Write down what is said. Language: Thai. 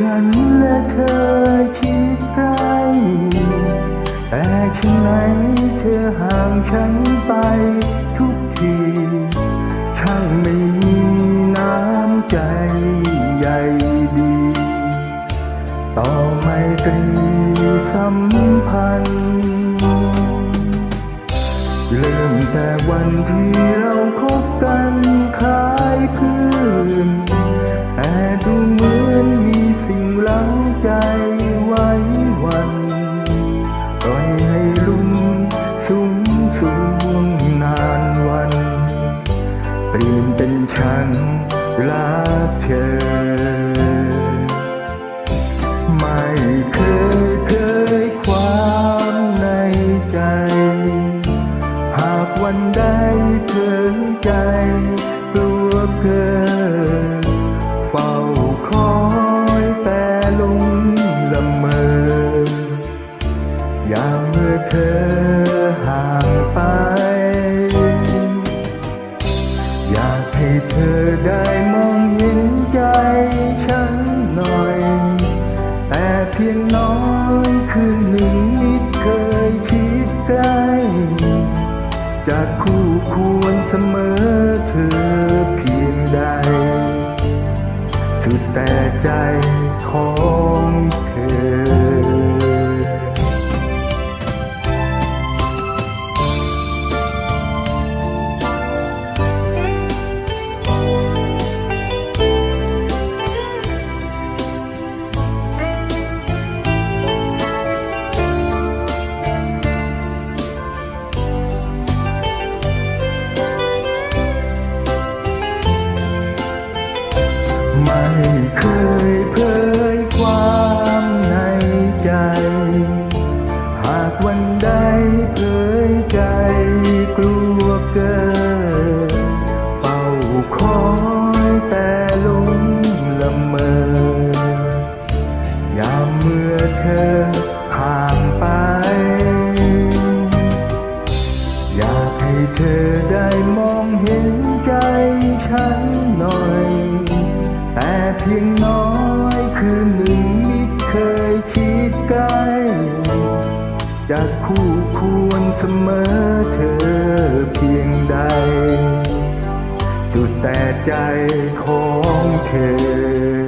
ฉันและเธอชิดใกล้แต่ฉันไหนเธอห่างฉันไปทุกที ช่างไม่มีน้ำใจใยดี ต่อไมตรีสัมพันธ์ เริ่มแต่วันที่เราค รัก พียงน้อยคืนหนึ่งนิดเคยชิดใกล้จากคู่ควรเสมอเธอเพียงใด สุดแต่ใจขอ ไม่เคยเผยความในใจ หากวันใดเผยใจกลัวเกินเฝ้าคอยแต่ลงละเมอยามเมื่อเธอห่างไป อยากให้เธอได้มอง ยงน้อยคือหนึ่งนิดเคยชิดใกล้จะคู่ควรเสมอเธอเพียงใด สุดแต่ใจของเธอ